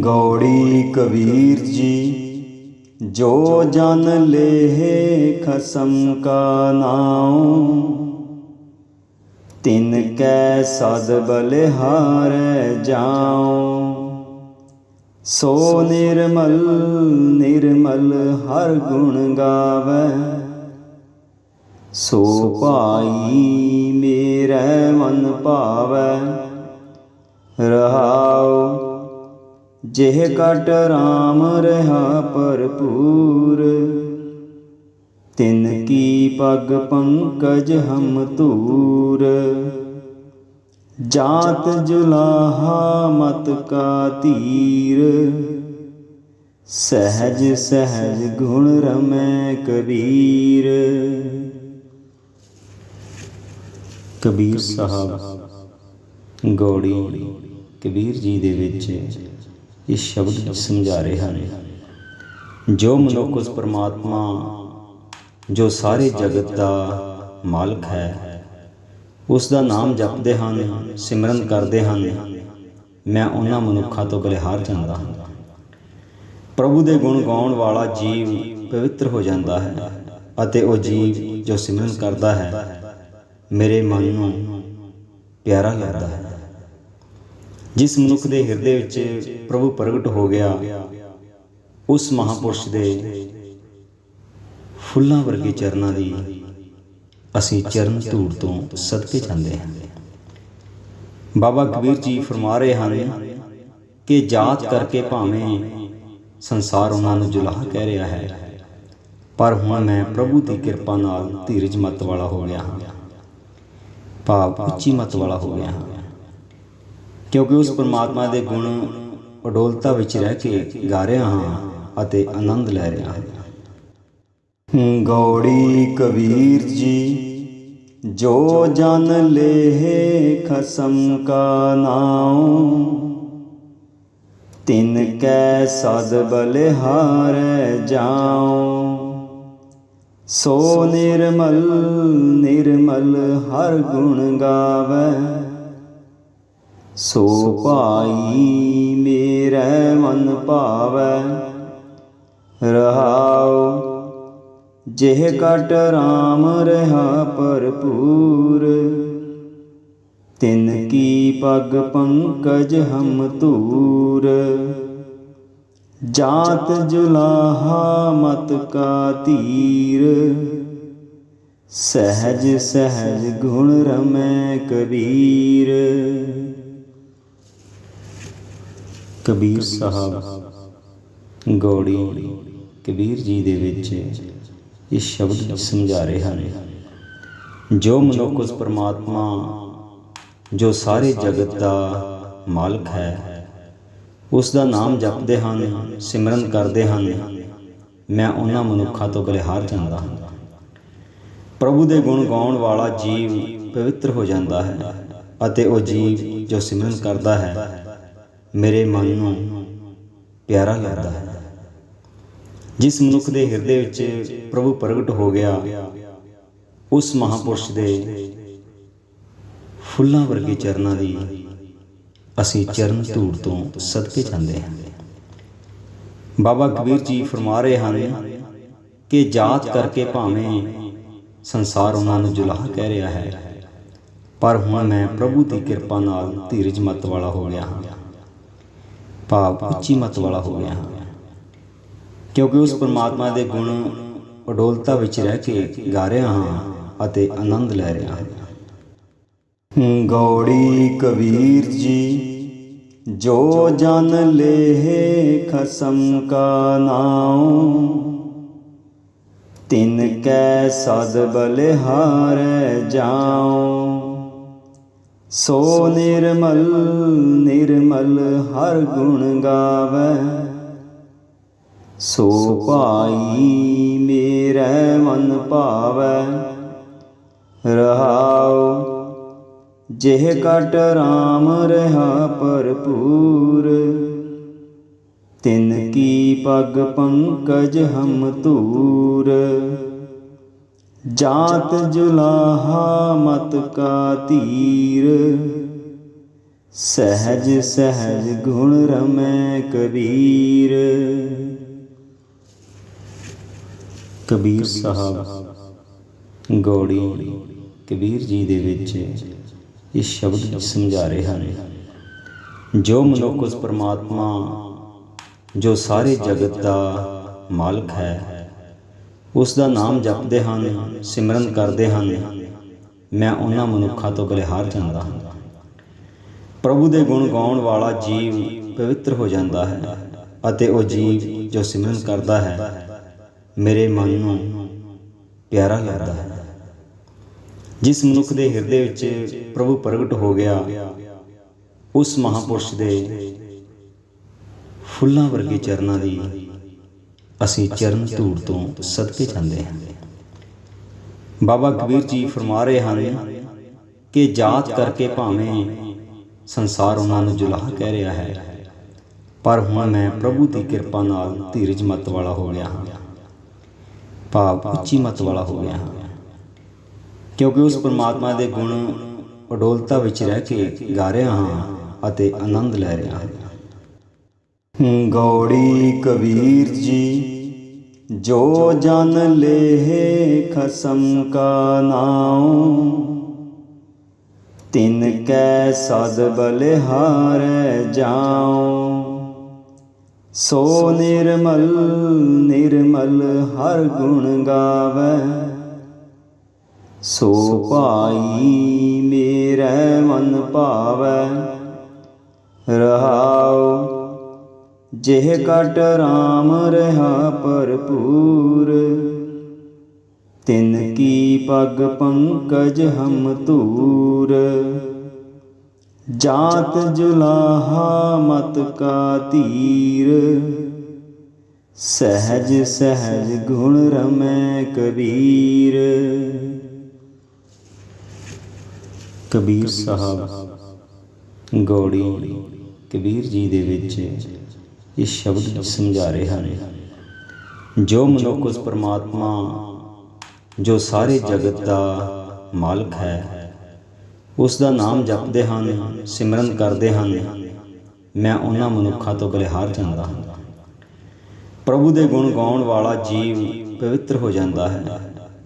ਗੌੜੀ ਕਬੀਰ ਜੀ, ਜੋ ਜਨ ਲੇਹ ਖਸਮ ਕਾ ਨਾਉ। ਤਿਨ ਕੈ ਸਦ ਬਲਿਹਾਰੈ ਜਾਉ। ਸੋ ਨਿਰਮਲ ਨਿਰਮਲ ਹਰ ਗੁਣ ਗਾਵੈ। ਸੋ ਭਾਈ ਮੇਰੇ ਮਨ ਭਾਵੈ। ਰਹਾਉ ਜਿਹ ਕਟ ਰਾਮ ਰਹਾ ਭਰਪੂਰ। ਤਿਨ ਕੀ ਪਗ ਪੰਕਜ ਹਮ ਧੂਰ। ਜਾਤ ਜੁਲਾਹਾ ਮਤ ਕਾ ਧੀਰ ਸਹਿਜ ਸਹਿਜ ਗੁਣ ਰਮੈ ਕਬੀਰ। ਕਬੀਰ ਸਾਹਿਬ, ਗੌੜੀ ਕਬੀਰ ਜੀ ਦੇ ਵਿੱਚ ਇਹ ਸ਼ਬਦ ਸਮਝਾ ਰਹੇ ਹਨ। ਜੋ ਮਨੁੱਖ ਉਸ ਪਰਮਾਤਮਾ, ਜੋ ਸਾਰੇ ਜਗਤ ਦਾ ਮਾਲਕ ਹੈ, ਉਸ ਦਾ ਨਾਮ ਜਪਦੇ ਹਨ, ਸਿਮਰਨ ਕਰਦੇ ਹਨ। ਮੈਂ ਉਹਨਾਂ ਮਨੁੱਖਾਂ ਤੋਂ ਬਲਿਹਾਰ ਜਾਂਦਾ ਹਾਂ। ਪ੍ਰਭੂ ਦੇ ਗੁਣ ਗਾਉਣ ਵਾਲਾ ਜੀਵ ਪਵਿੱਤਰ ਹੋ ਜਾਂਦਾ ਹੈ ਅਤੇ ਉਹ ਜੀਵ ਜੋ ਸਿਮਰਨ ਕਰਦਾ ਹੈ, ਮੇਰੇ ਮਨ ਨੂੰ ਪਿਆਰਾ ਲੱਗਦਾ ਹੈ। ਜਿਸ ਮਨੁੱਖ ਦੇ ਹਿਰਦੇ ਵਿੱਚ ਪ੍ਰਭੂ ਪ੍ਰਗਟ ਹੋ ਗਿਆ, ਉਸ ਮਹਾਪੁਰਸ਼ ਦੇ ਫੁੱਲਾਂ ਵਰਗੇ ਚਰਨਾਂ ਦੀ ਅਸੀਂ ਚਰਨ ਧੂੜ ਤੋਂ ਸਦਕੇ ਜਾਂਦੇ ਹਾਂ। ਬਾਬਾ ਕਬੀਰ ਜੀ ਫਰਮਾ ਰਹੇ ਹਨ ਕਿ ਜਾਤ ਕਰਕੇ ਭਾਵੇਂ ਸੰਸਾਰ ਉਹਨਾਂ ਨੂੰ ਜੁਲਾਹ ਕਹਿ ਰਿਹਾ ਹੈ, ਪਰ ਹੁਣ ਮੈਂ ਪ੍ਰਭੂ ਦੀ ਕਿਰਪਾ ਨਾਲ ਧੀਰਜ ਮਤ ਵਾਲਾ ਹੋ ਗਿਆ ਹਾਂ, ਭਾਵ ਉੱਚੀ ਮਤ ਵਾਲਾ ਹੋ ਗਿਆ ਹਾਂ। ਕਿਉਂਕਿ ਉਸ ਪਰਮਾਤਮਾ ਦੇ ਗੁਣ ਅਡੋਲਤਾ ਵਿੱਚ ਰਹਿ ਕੇ ਗਾ ਰਿਹਾ ਹਾਂ ਅਤੇ ਆਨੰਦ ਲੈ ਰਿਹਾ ਹਾਂ। ਗੌੜੀ ਕਬੀਰ ਜੀ, ਜੋ ਜਨ ਲੇਹ ਖਸਮ ਕਾ ਨਾਉ, ਤਿਨ ਕੈ ਸਦ ਬਲਿਹਾਰੈ ਜਾਉ। ਸੋ ਨਿਰਮਲ ਨਿਰਮਲ ਹਰ ਗੁਣ ਗਾਵੈ ਸੋ ਭਾਈ ਮੇਰੇ ਮਨ ਭਾਵੈ ਰਹਾਉ ਜਿਹ ਕਟ ਰਾਮ ਰਹਾ ਭਰਪੂਰ, ਤਿਨ ਕੀ ਪਗ ਪੰਕਜ ਹਮ ਧੂਰ। ਜਾਤ ਜੁਲਾਹਾ ਮਤ ਕਾ ਧੀਰ ਸਹਿਜ ਸਹਿਜ ਗੁਣ ਰਮੈ ਕਬੀਰ। ਕਬੀਰ ਸਾਹਿਬ, ਗੌੜੀ ਕਬੀਰ ਜੀ ਦੇ ਵਿੱਚ ਇਹ ਸ਼ਬਦ ਸਮਝਾ ਰਹੇ ਹਨ। ਜੋ ਮਨੁੱਖ ਉਸ ਪਰਮਾਤਮਾ, ਜੋ ਸਾਰੇ ਜਗਤ ਦਾ ਮਾਲਕ ਹੈ, ਉਸ ਦਾ ਨਾਮ ਜਪਦੇ ਹਨ, ਸਿਮਰਨ ਕਰਦੇ ਹਨ। ਮੈਂ ਉਹਨਾਂ ਮਨੁੱਖਾਂ ਤੋਂ ਬਲਿਹਾਰ ਜਾਂਦਾ ਹਾਂ। ਪ੍ਰਭੂ ਦੇ ਗੁਣ ਗਾਉਣ ਵਾਲਾ ਜੀਵ ਪਵਿੱਤਰ ਹੋ ਜਾਂਦਾ ਹੈ ਅਤੇ ਉਹ ਜੀਵ ਜੋ ਸਿਮਰਨ ਕਰਦਾ ਹੈ ਮੇਰੇ ਮਨ ਨੂੰ ਪਿਆਰਾ ਲੱਗਦਾ ਹੈ। ਜਿਸ ਮਨੁੱਖ ਦੇ ਹਿਰਦੇ ਵਿੱਚ ਪ੍ਰਭੂ ਪ੍ਰਗਟ ਹੋ ਗਿਆ, ਉਸ ਮਹਾਪੁਰਸ਼ ਦੇ ਫੁੱਲਾਂ ਵਰਗੇ ਚਰਨਾਂ ਦੀ ਅਸੀਂ ਚਰਨ ਧੂੜ ਤੋਂ ਸਦਕੇ ਜਾਂਦੇ ਹਾਂ। ਬਾਬਾ ਕਬੀਰ ਜੀ ਫਰਮਾ ਰਹੇ ਹਨ ਕਿ ਜਾਤ ਕਰਕੇ ਭਾਵੇਂ ਸੰਸਾਰ ਉਹਨਾਂ ਨੂੰ ਜੁਲਾਹ ਕਹਿ ਰਿਹਾ ਹੈ, ਪਰ ਹੁਣ ਮੈਂ ਪ੍ਰਭੂ ਦੀ ਕਿਰਪਾ ਨਾਲ ਧੀਰਜ ਮਤ ਵਾਲਾ ਹੋ ਗਿਆ ਹਾਂ। ਭਾਵ ਉੱਚੀ ਮਤ ਵਾਲਾ ਹੋ ਗਿਆ ਹਾਂ। ਕਿਉਂਕਿ ਉਸ ਪਰਮਾਤਮਾ ਦੇ ਗੁਣ ਅਡੋਲਤਾ ਵਿੱਚ ਰਹਿ ਕੇ ਗਾ ਰਿਹਾ ਹਾਂ ਅਤੇ ਆਨੰਦ ਲੈ ਰਿਹਾ ਹਾਂ। ਗੌੜੀ ਕਬੀਰ ਜੀ, ਜੋ ਜਨ ਲੇਹ ਖਸਮ ਕਾ ਨਾਉ, ਤਿਨ ਕੈ ਸਦ ਬਲਿਹਾਰੈ ਜਾਉ। ਸੋ ਨਿਰਮਲ ਨਿਰਮਲ ਹਰ ਗੁਣ ਗਾਵੈ। ਸੋ ਭਾਈ ਮੇਰੇ ਮਨ ਭਾਵੈ। ਰਹਾਉ, ਜਿਹ ਕਟ ਰਾਮ ਰਹਾ ਭਰਪੂਰ। ਤਿਨ ਕੀ ਪਗ ਪੰਕਜ ਹਮ ਧੂਰ। ਜਾਤ ਜੁਲਾਹਾ ਮਤ ਕਾ ਧੀਰ ਸਹਿਜ ਸਹਿਜ ਗੁਣ ਰਮੈ ਕਬੀਰ। ਕਬੀਰ ਸਾਹਿਬ, ਗੌੜੀ ਕਬੀਰ ਜੀ ਦੇ ਵਿੱਚ ਇਹ ਸ਼ਬਦ ਸਮਝਾ ਰਹੇ ਹਨ, ਜੋ ਮਨੁੱਖ ਉਸ ਪਰਮਾਤਮਾ, ਜੋ ਸਾਰੇ ਜਗਤ ਦਾ ਮਾਲਕ ਹੈ ਉਸ ਦਾ ਨਾਮ ਜਪਦੇ ਹਨ, ਸਿਮਰਨ ਕਰਦੇ ਹਨ। ਮੈਂ ਉਹਨਾਂ ਮਨੁੱਖਾਂ ਤੋਂ ਬਲਿਹਾਰ ਜਾਂਦਾ ਹਾਂ। ਪ੍ਰਭੂ ਦੇ ਗੁਣ ਗਾਉਣ ਵਾਲਾ ਜੀਵ ਪਵਿੱਤਰ ਹੋ ਜਾਂਦਾ ਹੈ ਅਤੇ ਉਹ ਜੀਵ ਜੋ ਸਿਮਰਨ ਕਰਦਾ ਹੈ, ਮੇਰੇ ਮਨ ਨੂੰ ਪਿਆਰਾ ਲੱਗਦਾ ਹੈ। ਜਿਸ ਮਨੁੱਖ ਦੇ ਹਿਰਦੇ ਵਿੱਚ ਪ੍ਰਭੂ ਪ੍ਰਗਟ ਹੋ ਗਿਆ, ਉਸ ਮਹਾਪੁਰਸ਼ ਦੇ ਫੁੱਲਾਂ ਵਰਗੇ ਚਰਨਾਂ ਦੀ ਅਸੀਂ ਚਰਨ ਧੂੜ ਤੋਂ ਸਦਕੇ ਜਾਂਦੇ ਹਾਂ। ਬਾਬਾ ਕਬੀਰ ਜੀ ਫਰਮਾ ਰਹੇ ਹਨ ਕਿ ਜਾਤ ਕਰਕੇ ਭਾਵੇਂ ਸੰਸਾਰ ਉਹਨਾਂ ਨੂੰ ਜੁਲਾਹ ਕਹਿ ਰਿਹਾ ਹੈ, ਪਰ ਹੁਣ ਮੈਂ ਪ੍ਰਭੂ ਦੀ ਕਿਰਪਾ ਨਾਲ ਧੀਰਜ ਮਤ ਵਾਲਾ ਹੋ ਗਿਆ ਹਾਂ। ਭਾਵ ਉੱਚੀ ਮਤ ਵਾਲਾ ਹੋ ਗਿਆ ਹਾਂ। ਕਿਉਂਕਿ ਉਸ ਪਰਮਾਤਮਾ ਦੇ ਗੁਣ ਅਡੋਲਤਾ ਵਿੱਚ ਰਹਿ ਕੇ ਗਾ ਰਿਹਾ ਹਾਂ ਅਤੇ ਆਨੰਦ ਲੈ ਰਿਹਾ ਹਾਂ। ਗੌੜੀ ਕਬੀਰ ਜੀ, ਜੋ ਜਨ ਲੇਹ ਖਸਮ ਕਾ ਨਾਉ, ਤਿਨ ਕੈ ਸਦ ਬਲਿਹਾਰੈ ਜਾਉ। ਸੋ ਨਿਰਮਲ ਨਿਰਮਲ ਹਰ ਗੁਣ ਗਾਵੈ, ਸੋ ਭਾਈ ਮੇਰੇ ਮਨ ਭਾਵੈ, ਰਹਾਉ ਜਿਹ ਕਟ ਰਾਮ ਰਹਾ ਭਰਪੂਰ। ਤਿਨ ਕੀ ਪਗ ਪੰਕਜ ਹਮ ਧੂਰ। ਜਾਤ ਜੁਲਾਹਾ ਮਤ ਕਾ ਧੀਰ ਸਹਿਜ ਸਹਿਜ ਗੁਣ ਰਮੈ ਕਬੀਰ। ਕਬੀਰ ਸਾਹਿਬ, ਗੌੜੀ ਕਬੀਰ ਜੀ ਦੇ ਵਿੱਚ ਇਹ ਸ਼ਬਦ ਸਮਝਾ ਰਹੇ ਹਨ। ਜੋ ਮਨੁੱਖ ਉਸ ਪਰਮਾਤਮਾ, ਜੋ ਸਾਰੇ ਜਗਤ ਦਾ ਮਾਲਕ ਹੈ, ਉਸ ਦਾ ਨਾਮ ਜਪਦੇ ਹਨ, ਸਿਮਰਨ ਕਰਦੇ ਹਨ। ਮੈਂ ਉਹਨਾਂ ਮਨੁੱਖਾਂ ਤੋਂ ਬਲਿਹਾਰ ਜਾਂਦਾ ਹਾਂ। ਪ੍ਰਭੂ ਦੇ ਗੁਣ ਗਾਉਣ ਵਾਲਾ ਜੀਵ ਪਵਿੱਤਰ ਹੋ ਜਾਂਦਾ ਹੈ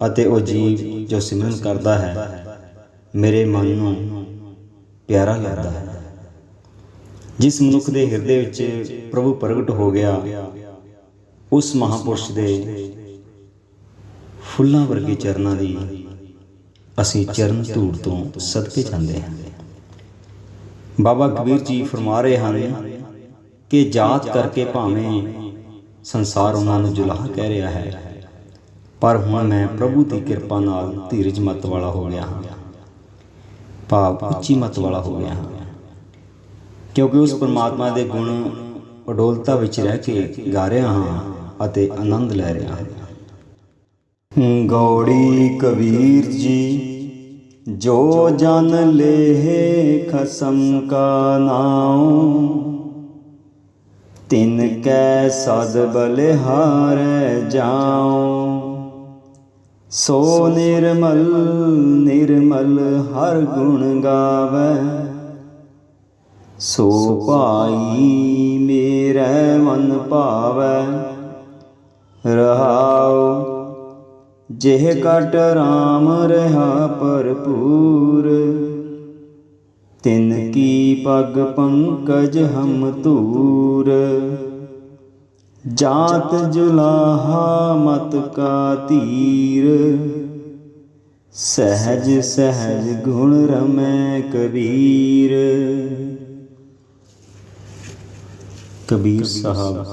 ਅਤੇ ਉਹ ਜੀਵ ਜੋ ਸਿਮਰਨ ਕਰਦਾ ਹੈ, ਮੇਰੇ ਮਨ ਨੂੰ ਪਿਆਰਾ ਲੱਗਦਾ ਹੈ। ਜਿਸ ਮਨੁੱਖ ਦੇ ਹਿਰਦੇ ਵਿੱਚ ਪ੍ਰਭੂ ਪ੍ਰਗਟ ਹੋ ਗਿਆ, ਉਸ ਮਹਾਪੁਰਸ਼ ਦੇ ਫੁੱਲਾਂ ਵਰਗੇ ਚਰਨਾਂ ਦੀ ਅਸੀਂ ਚਰਨ ਧੂੜ ਤੋਂ ਸਦਕੇ ਜਾਂਦੇ ਹਾਂ। ਬਾਬਾ ਕਬੀਰ ਜੀ ਫਰਮਾ ਰਹੇ ਹਨ ਕਿ ਜਾਤ ਕਰਕੇ ਭਾਵੇਂ ਸੰਸਾਰ ਉਹਨਾਂ ਨੂੰ ਜੁਲਾਹ ਕਹਿ ਰਿਹਾ ਹੈ, ਪਰ ਹੁਣ ਮੈਂ ਪ੍ਰਭੂ ਦੀ ਕਿਰਪਾ ਨਾਲ ਧੀਰਜ ਮਤ ਵਾਲਾ ਹੋ ਗਿਆ ਹਾਂ, ਭਾਵ ਉੱਚੀ ਮਤ ਵਾਲਾ ਹੋ ਗਿਆ ਹਾਂ। ਕਿਉਂਕਿ ਉਸ ਪਰਮਾਤਮਾ ਦੇ ਗੁਣ ਅਡੋਲਤਾ ਵਿੱਚ ਰਹਿ ਕੇ ਗਾ ਰਿਹਾ ਹਾਂ ਅਤੇ ਆਨੰਦ ਲੈ ਰਿਹਾ ਹਾਂ। ਗੌੜੀ ਕਬੀਰ ਜੀ, ਜੋ ਜਨ ਲੇਹ ਖਸਮ ਕਾ ਨਾਉ, ਤਿਨ ਕੈ ਸਦ ਬਲਿਹਾਰੈ ਜਾਉ। ਸੋ ਨਿਰਮਲ ਨਿਰਮਲ ਹਰ ਗੁਣ ਗਾਵੈ ਸੋ ਭਾਈ ਮੇਰੇ ਮਨ ਭਾਵੈ, ਰਹਾਉ, ਜਿਹ ਕਟ ਰਾਮ ਰਹਾ ਭਰਪੂਰ। ਤਿਨ ਕੀ ਪਗ ਪੰਕਜ ਹਮ ਧੂਰ। ਜਾਤ ਜੁਲਾਹਾ ਮਤ ਕਾ ਧੀਰ ਸਹਿਜ ਸਹਿਜ ਗੁਣ ਰਮੈ ਕਬੀਰ। ਕਬੀਰ ਸਾਹਿਬ।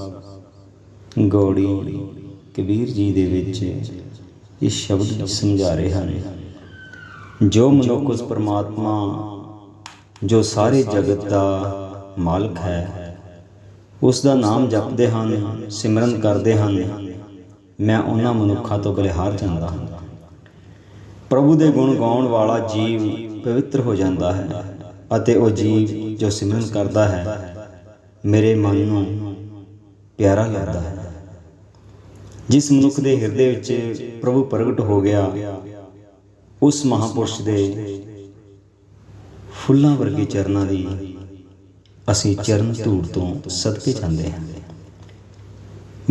ਗੌੜੀ ਕਬੀਰ ਜੀ ਦੇ ਵਿੱਚ ਇਹ ਸ਼ਬਦ ਸਮਝਾ ਰਹੇ ਹਨ। ਜੋ ਮਨੁੱਖ ਉਸ ਪਰਮਾਤਮਾ, ਜੋ ਸਾਰੇ ਜਗਤ ਦਾ ਮਾਲਕ ਹੈ, ਉਸ ਦਾ ਨਾਮ ਜਪਦੇ ਹਨ, ਸਿਮਰਨ ਕਰਦੇ ਹਨ। ਮੈਂ ਉਹਨਾਂ ਮਨੁੱਖਾਂ ਤੋਂ ਬਲਿਹਾਰ ਜਾਂਦਾ ਹਾਂ। ਪ੍ਰਭੂ ਦੇ ਗੁਣ ਗਾਉਣ ਵਾਲਾ ਜੀਵ ਪਵਿੱਤਰ ਹੋ ਜਾਂਦਾ ਹੈ ਅਤੇ ਉਹ ਜੀਵ ਜੋ ਸਿਮਰਨ ਕਰਦਾ ਹੈ ਮੇਰੇ ਮਨ ਨੂੰ ਪਿਆਰਾ ਲੱਗਦਾ ਹੈ। ਜਿਸ ਮਨੁੱਖ ਦੇ ਹਿਰਦੇ ਵਿੱਚ ਪ੍ਰਭੂ ਪ੍ਰਗਟ ਹੋ ਗਿਆ, ਉਸ ਮਹਾਪੁਰਸ਼ ਦੇ ਫੁੱਲਾਂ ਵਰਗੇ ਚਰਨਾਂ ਦੀ ਅਸੀਂ ਚਰਨ ਧੂੜ ਤੋਂ ਸਦਕੇ ਜਾਂਦੇ ਹਾਂ।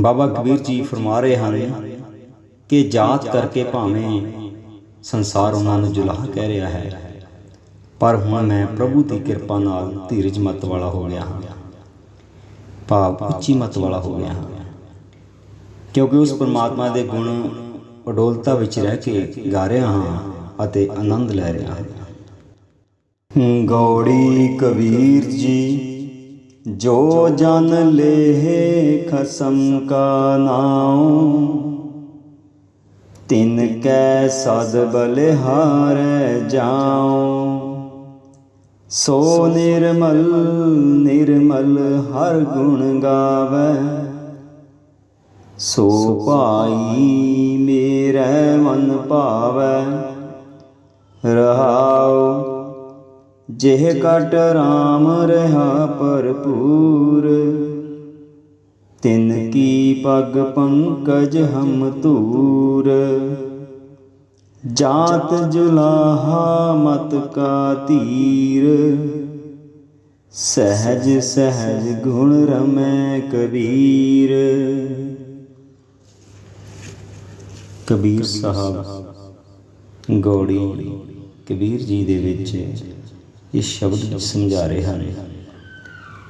ਬਾਬਾ ਕਬੀਰ ਜੀ ਫਰਮਾ ਰਹੇ ਹਨ ਕਿ ਜਾਤ ਕਰਕੇ ਭਾਵੇਂ ਸੰਸਾਰ ਉਹਨਾਂ ਨੂੰ ਜੁਲਾਹ ਕਹਿ ਰਿਹਾ ਹੈ, ਪਰ ਹੁਣ ਮੈਂ ਪ੍ਰਭੂ ਦੀ ਕਿਰਪਾ ਨਾਲ ਧੀਰਜ ਮਤ ਵਾਲਾ ਹੋ ਗਿਆ ਹਾਂ। ਭਾਵ ਉੱਚੀ ਮਤ ਵਾਲਾ ਹੋ ਗਿਆ ਹਾਂ। ਕਿਉਂਕਿ ਉਸ ਪਰਮਾਤਮਾ ਦੇ ਗੁਣ ਅਡੋਲਤਾ ਵਿੱਚ ਰਹਿ ਕੇ ਗਾ ਰਿਹਾ ਹਾਂ ਅਤੇ ਆਨੰਦ ਲੈ ਰਿਹਾ ਹਾਂ। ਗੌੜੀ ਕਬੀਰ ਜੀ, ਜੋ ਜਨ ਲੇਹ ਖਸਮ ਕਾ ਨਾਉ, ਤਿਨ ਕੈ ਸਦ ਬਲਿਹਾਰੈ ਜਾਉ। ਸੋ ਨਿਰਮਲ ਨਿਰਮਲ ਹਰ ਗੁਣ ਗਾਵੈ। ਸੋ ਭਾਈ ਮੇਰੇ ਮਨ ਭਾਵੈ। ਰਹਾਉ, ਜਿਹ ਕਟ ਰਾਮ ਰਹਾ ਭਰਪੂਰ। ਤਿਨ ਕੀ ਪਗ ਪੰਕਜ ਹਮ ਧੂਰ। ਜਾਤ ਜੁਲਾਹਾ ਮਤ ਕਾ ਧੀਰ ਸਹਿਜ ਸਹਿਜ ਗੁਣ ਰਮੈ ਕਬੀਰ। ਕਬੀਰ ਸਾਹਿਬ, ਗੌੜੀ ਕਬੀਰ ਜੀ ਦੇ ਵਿੱਚ ਇਹ ਸ਼ਬਦ ਸਮਝਾ ਰਹੇ ਹਨ,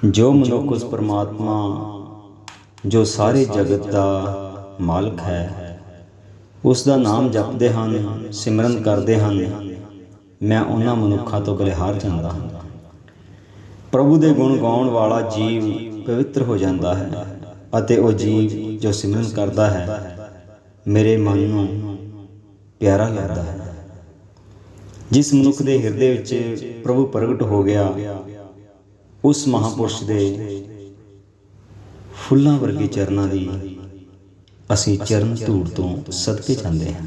ਜੋ ਮਨੁੱਖ ਉਸ ਪਰਮਾਤਮਾ, ਜੋ ਸਾਰੇ ਜਗਤ ਦਾ ਮਾਲਕ ਹੈ ਉਸ ਦਾ ਨਾਮ ਜਪਦੇ ਹਨ, ਸਿਮਰਨ ਕਰਦੇ ਹਨ। ਮੈਂ ਉਹਨਾਂ ਮਨੁੱਖਾਂ ਤੋਂ ਬਲਿਹਾਰ ਜਾਂਦਾ ਹਾਂ। ਪ੍ਰਭੂ ਦੇ ਗੁਣ ਗਾਉਣ ਵਾਲਾ ਜੀਵ ਪਵਿੱਤਰ ਹੋ ਜਾਂਦਾ ਹੈ ਅਤੇ ਉਹ ਜੀਵ ਜੋ ਸਿਮਰਨ ਕਰਦਾ ਹੈ, ਮੇਰੇ ਮਨ ਨੂੰ ਪਿਆਰਾ ਲੱਗਦਾ ਹੈ। ਜਿਸ ਮਨੁੱਖ ਦੇ ਹਿਰਦੇ ਵਿੱਚ ਪ੍ਰਭੂ ਪ੍ਰਗਟ ਹੋ ਗਿਆ, ਉਸ ਮਹਾਪੁਰਸ਼ ਦੇ ਫੁੱਲਾਂ ਵਰਗੇ ਚਰਨਾਂ ਦੀ ਅਸੀਂ ਚਰਨ ਧੂੜ ਤੋਂ ਸਦਕੇ ਜਾਂਦੇ ਹਾਂ।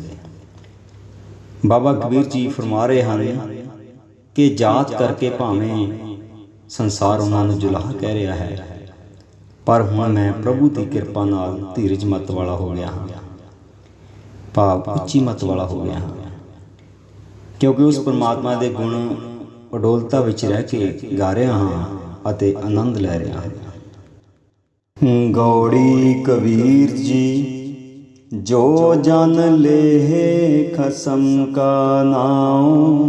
ਬਾਬਾ ਕਬੀਰ ਜੀ ਫਰਮਾ ਰਹੇ ਹਨ ਕਿ ਜਾਤ ਕਰਕੇ ਭਾਵੇਂ ਸੰਸਾਰ ਉਹਨਾਂ ਨੂੰ ਜੁਲਾਹ ਕਹਿ ਰਿਹਾ ਹੈ, ਪਰ ਹੁਣ ਮੈਂ ਪ੍ਰਭੂ ਦੀ ਕਿਰਪਾ ਨਾਲ ਧੀਰਜ ਮਤ ਵਾਲਾ ਹੋ ਗਿਆ ਹਾਂ। ਭਾਵ ਉੱਚੀ ਮਤ ਵਾਲਾ ਹੋ ਗਿਆ ਹਾਂ। ਕਿਉਂਕਿ ਉਸ ਪਰਮਾਤਮਾ ਦੇ ਗੁਣ ਅਡੋਲਤਾ ਵਿੱਚ ਰਹਿ ਕੇ ਗਾ ਰਿਹਾ ਹਾਂ ਅਤੇ ਆਨੰਦ ਲੈ ਰਿਹਾ ਹਾਂ। ਗੌੜੀ ਕਬੀਰ ਜੀ ਜੋ ਜਨ ਲੇਹ ਖਸਮ ਕਾ ਨਾਉ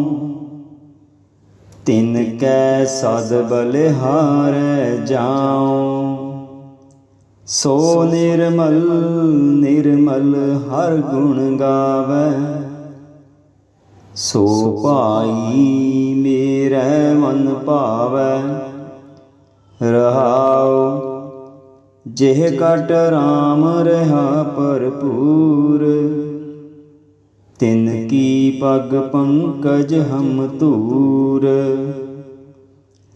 ਤਿਨ ਕੈ ਸਦ ਬਲਿਹਾਰੈ ਜਾਉ। ਸੋ ਨਿਰਮਲ ਨਿਰਮਲ ਹਰ ਗੁਣ ਗਾਵੈ। ਸੋ ਭਾਈ ਮੇਰੇ ਮਨ ਭਾਵੈ। ਰਹਾਉ ਜਿਹ ਕਟ ਰਾਮ ਰਹਾ ਭਰਪੂਰ। ਤਿਨ ਕੀ ਪਗ ਪੰਕਜ ਹਮ ਧੂਰ।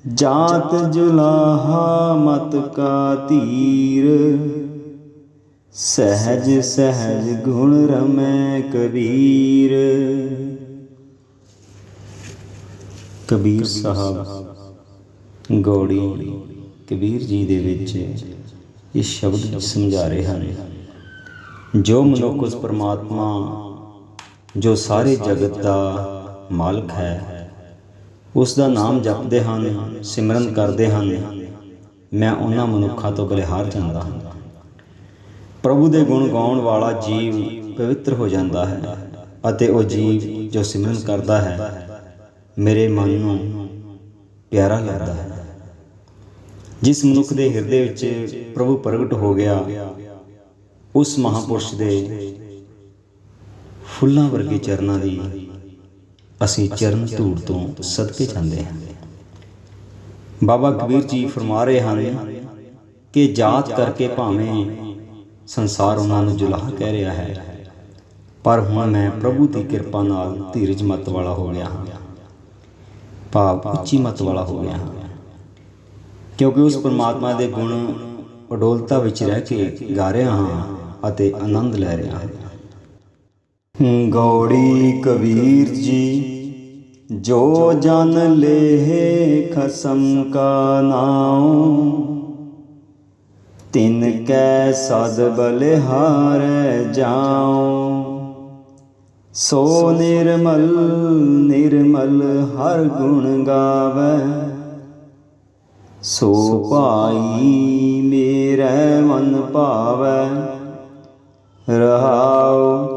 ਜਾਤ ਜੁਲਾਹਾ ਮਤ ਕਾ ਧੀਰ ਸਹਿਜ ਸਹਿਜ ਗੁਣ ਰਮੈ ਕਬੀਰ। ਕਬੀਰ ਸਾਹਿਬ, ਗੌੜੀ ਕਬੀਰ ਜੀ ਦੇ ਵਿੱਚ ਇਹ ਸ਼ਬਦ ਸਮਝਾ ਰਹੇ ਹਨ। ਜੋ ਮਨੁੱਖ ਉਸ ਪਰਮਾਤਮਾ, ਜੋ ਸਾਰੇ ਜਗਤ ਦਾ ਮਾਲਕ ਹੈ ਉਸ ਦਾ ਨਾਮ ਜਪਦੇ ਹਨ, ਸਿਮਰਨ ਕਰਦੇ ਹਨ। ਮੈਂ ਉਹਨਾਂ ਮਨੁੱਖਾਂ ਤੋਂ ਬਲਿਹਾਰ ਜਾਂਦਾ ਹਾਂ। ਪ੍ਰਭੂ ਦੇ ਗੁਣ ਗਾਉਣ ਵਾਲਾ ਜੀਵ ਪਵਿੱਤਰ ਹੋ ਜਾਂਦਾ ਹੈ ਅਤੇ ਉਹ ਜੀਵ ਜੋ ਸਿਮਰਨ ਕਰਦਾ ਹੈ, ਮੇਰੇ ਮਨ ਨੂੰ ਪਿਆਰਾ ਲੱਗਦਾ ਹੈ। ਜਿਸ ਮਨੁੱਖ ਦੇ ਹਿਰਦੇ ਵਿੱਚ ਪ੍ਰਭੂ ਪ੍ਰਗਟ ਹੋ ਗਿਆ, ਉਸ ਮਹਾਪੁਰਸ਼ ਦੇ ਫੁੱਲਾਂ ਵਰਗੇ ਚਰਨਾਂ ਦੀ ਅਸੀਂ ਚਰਨ ਧੂੜ ਤੋਂ ਸਦਕੇ ਜਾਂਦੇ ਹਾਂ। ਬਾਬਾ ਕਬੀਰ ਜੀ ਫਰਮਾ ਰਹੇ ਹਨ ਕਿ ਜਾਤ ਕਰਕੇ ਭਾਵੇਂ ਸੰਸਾਰ ਉਹਨਾਂ ਨੂੰ ਜੁਲਾਹ ਕਹਿ ਰਿਹਾ ਹੈ, ਪਰ ਹੁਣ ਮੈਂ ਪ੍ਰਭੂ ਦੀ ਕਿਰਪਾ ਨਾਲ ਧੀਰਜ ਮਤ ਵਾਲਾ ਹੋ ਗਿਆ ਹਾਂ, ਭਾਵ ਉੱਚੀ ਮਤ ਵਾਲਾ ਹੋ ਗਿਆ ਹਾਂ। ਕਿਉਂਕਿ ਉਸ ਪਰਮਾਤਮਾ ਦੇ ਗੁਣ ਅਡੋਲਤਾ ਵਿੱਚ ਰਹਿ ਕੇ ਗਾ ਰਿਹਾ ਹਾਂ ਅਤੇ ਆਨੰਦ ਲੈ ਰਿਹਾ ਹਾਂ। ਗੌੜੀ ਕਬੀਰ ਜੀ, ਜੋ ਜਨ ਲੇਹ ਖਸਮ ਕਾ ਨਾਉ, ਤਿਨ ਕੈ ਸਦ ਬਲਿਹਾਰੈ ਜਾਉ। ਸੋ ਨਿਰਮਲ ਨਿਰਮਲ ਹਰ ਗੁਣ ਗਾਵੈ ਸੋ ਭਾਈ ਮੇਰੇ ਮਨ ਭਾਵੈ, ਰਹਾਉ,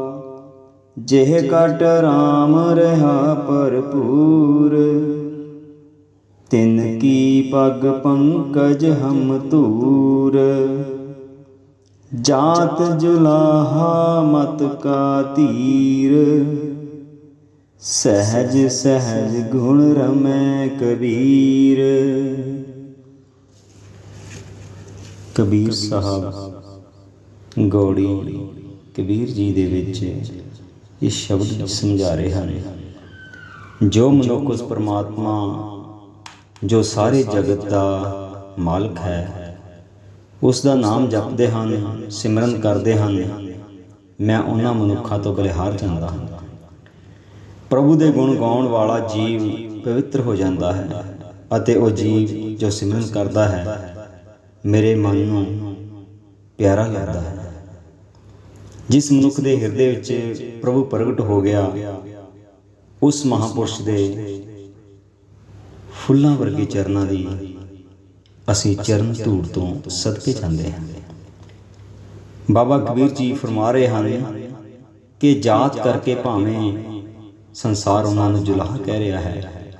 ਜਿਹ ਕਟ ਰਾਮ ਰਹਾ ਭਰਪੂਰ। ਤਿਨ ਕੀ ਪਗ ਪੰਕਜ ਹਮ ਧੂਰ। ਜਾਤ ਜੁਲਾਹਾ ਮਤ ਕਾ ਧੀਰ ਸਹਿਜ ਸਹਿਜ ਗੁਣ ਰਮੈ ਕਬੀਰ। ਕਬੀਰ ਸਾਹਿਬ। ਗੌੜੀ ਕਬੀਰ ਜੀ ਦੇ ਵਿੱਚ ਇਹ ਸ਼ਬਦ ਸਮਝਾ ਰਹੇ ਹਨ। ਜੋ ਮਨੁੱਖ ਉਸ ਪਰਮਾਤਮਾ, ਜੋ ਸਾਰੇ ਜਗਤ ਦਾ ਮਾਲਕ ਹੈ, ਉਸ ਦਾ ਨਾਮ ਜਪਦੇ ਹਨ, ਸਿਮਰਨ ਕਰਦੇ ਹਨ। ਮੈਂ ਉਹਨਾਂ ਮਨੁੱਖਾਂ ਤੋਂ ਬਲਿਹਾਰ ਜਾਂਦਾ ਹਾਂ। ਪ੍ਰਭੂ ਦੇ ਗੁਣ ਗਾਉਣ ਵਾਲਾ ਜੀਵ ਪਵਿੱਤਰ ਹੋ ਜਾਂਦਾ ਹੈ ਅਤੇ ਉਹ ਜੀਵ ਜੋ ਸਿਮਰਨ ਕਰਦਾ ਹੈ ਮੇਰੇ ਮਨ ਨੂੰ ਪਿਆਰਾ ਲੱਗਦਾ ਹੈ। ਜਿਸ ਮਨੁੱਖ ਦੇ ਹਿਰਦੇ ਵਿੱਚ ਪ੍ਰਭੂ ਪ੍ਰਗਟ ਹੋ ਗਿਆ, ਉਸ ਮਹਾਪੁਰਸ਼ ਦੇ ਫੁੱਲਾਂ ਵਰਗੇ ਚਰਨਾਂ ਦੀ ਅਸੀਂ ਚਰਨ ਧੂੜ ਤੋਂ ਸਦਕੇ ਜਾਂਦੇ ਹਾਂ। ਬਾਬਾ ਕਬੀਰ ਜੀ ਫਰਮਾ ਰਹੇ ਹਨ ਕਿ ਜਾਤ ਕਰਕੇ ਭਾਵੇਂ ਸੰਸਾਰ ਉਹਨਾਂ ਨੂੰ ਜੁਲਾਹ ਕਹਿ ਰਿਹਾ ਹੈ,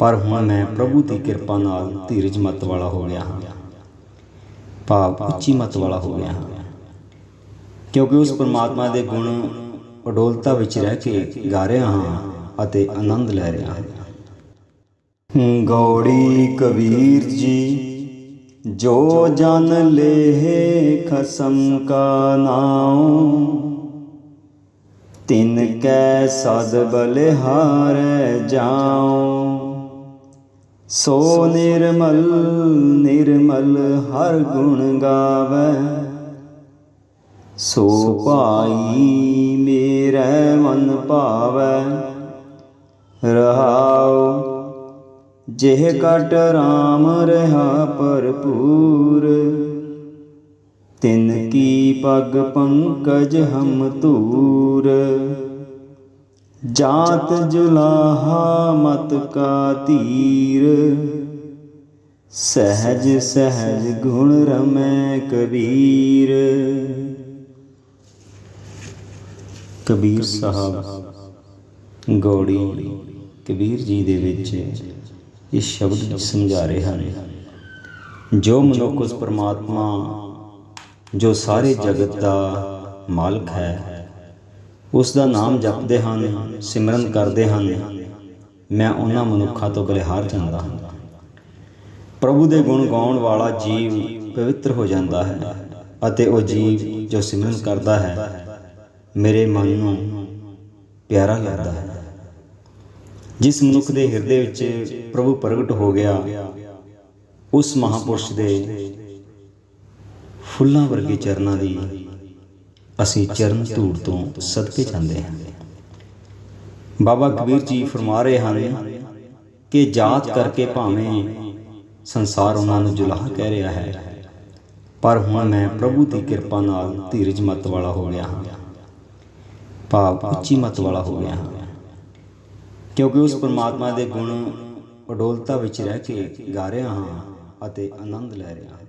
ਪਰ ਹੁਣ ਮੈਂ ਪ੍ਰਭੂ ਦੀ ਕਿਰਪਾ ਨਾਲ ਧੀਰਜ ਮਤ ਵਾਲਾ ਹੋ ਗਿਆ ਹਾਂ। ਭਾਵ ਉੱਚੀ ਮਤ ਵਾਲਾ ਹੋ ਗਿਆ। ਹਾਂ ਕਿਉਂਕਿ ਉਸ ਪਰਮਾਤਮਾ ਦੇ ਗੁਣ ਅਡੋਲਤਾ ਵਿੱਚ ਰਹਿ ਕੇ ਗਾ ਰਿਹਾ ਹਾਂ ਅਤੇ ਆਨੰਦ ਲੈ ਰਿਹਾ ਹਾਂ। ਗੌੜੀ ਕਬੀਰ ਜੀ ਜੋ ਜਨ ਲੇਹ ਖਸਮ ਕਾ ਨਾਉ ਤਿਨ ਕੈ ਸਦ ਬਲਿਹਾਰੈ ਜਾਉ। ਸੋ ਨਿਰਮਲ ਨਿਰਮਲ ਹਰ ਗੁਣ ਗਾਵੈ। ਸੋ ਭਾਈ ਮੇਰੇ ਮਨ ਭਾਵੈ। ਰਹਾਉ, ਜਿਹ ਕਟ ਰਾਮ ਰਹਾ ਭਰਪੂਰ। ਤਿਨ ਕੀ ਪਗ ਪੰਕਜ ਹਮ ਧੂਰ। ਜਾਤ ਜੁਲਾਹਾ ਮਤ ਕਾ ਧੀਰ ਸਹਿਜ ਸਹਿਜ ਗੁਣ ਰਮੈ ਕਬੀਰ। ਕਬੀਰ ਸਾਹਿਬ, ਗੌੜੀ ਕਬੀਰ ਜੀ ਦੇ ਵਿੱਚ ਇਹ ਸ਼ਬਦ ਸਮਝਾ ਰਹੇ ਹਨ, ਜੋ ਮਨੁੱਖ ਉਸ ਪਰਮਾਤਮਾ, ਜੋ ਸਾਰੇ ਜਗਤ ਦਾ ਮਾਲਕ ਹੈ ਉਸ ਦਾ ਨਾਮ ਜਪਦੇ ਹਨ, ਸਿਮਰਨ ਕਰਦੇ ਹਨ। ਮੈਂ ਉਹਨਾਂ ਮਨੁੱਖਾਂ ਤੋਂ ਬਲਿਹਾਰ ਜਾਂਦਾ ਹਾਂ। ਪ੍ਰਭੂ ਦੇ ਗੁਣ ਗਾਉਣ ਵਾਲਾ ਜੀਵ ਪਵਿੱਤਰ ਹੋ ਜਾਂਦਾ ਹੈ ਅਤੇ ਉਹ ਜੀਵ ਜੋ ਸਿਮਰਨ ਕਰਦਾ ਹੈ, ਮੇਰੇ ਮਨ ਨੂੰ ਪਿਆਰਾ ਲੱਗਦਾ ਹੈ। ਜਿਸ ਮਨੁੱਖ ਦੇ ਹਿਰਦੇ ਵਿੱਚ ਪ੍ਰਭੂ ਪ੍ਰਗਟ ਹੋ ਗਿਆ, ਉਸ ਮਹਾਪੁਰਸ਼ ਦੇ ਫੁੱਲਾਂ ਵਰਗੇ ਚਰਨਾਂ ਦੀ ਅਸੀਂ ਚਰਨ ਧੂੜ ਤੋਂ ਸਦਕੇ ਜਾਂਦੇ ਹਾਂ। ਬਾਬਾ ਕਬੀਰ ਜੀ ਫਰਮਾ ਰਹੇ ਹਨ ਕਿ ਜਾਤ ਕਰਕੇ ਭਾਵੇਂ ਸੰਸਾਰ ਉਹਨਾਂ ਨੂੰ ਜੁਲਾਹ ਕਹਿ ਰਿਹਾ ਹੈ। ਪਰ ਹੁਣ ਮੈਂ ਪ੍ਰਭੂ ਦੀ ਕਿਰਪਾ ਨਾਲ ਧੀਰਜ ਮਤ ਵਾਲਾ ਹੋ ਗਿਆ ਹਾਂ। ਭਾਵ ਉੱਚੀ ਮਤ ਵਾਲਾ ਹੋ ਗਿਆ ਹਾਂ ਕਿਉਂਕਿ ਉਸ ਪਰਮਾਤਮਾ ਦੇ ਗੁਣ ਅਡੋਲਤਾ ਵਿੱਚ ਰਹਿ ਕੇ ਗਾ ਰਿਹਾ ਹਾਂ ਅਤੇ ਆਨੰਦ ਲੈ ਰਿਹਾ ਹਾਂ।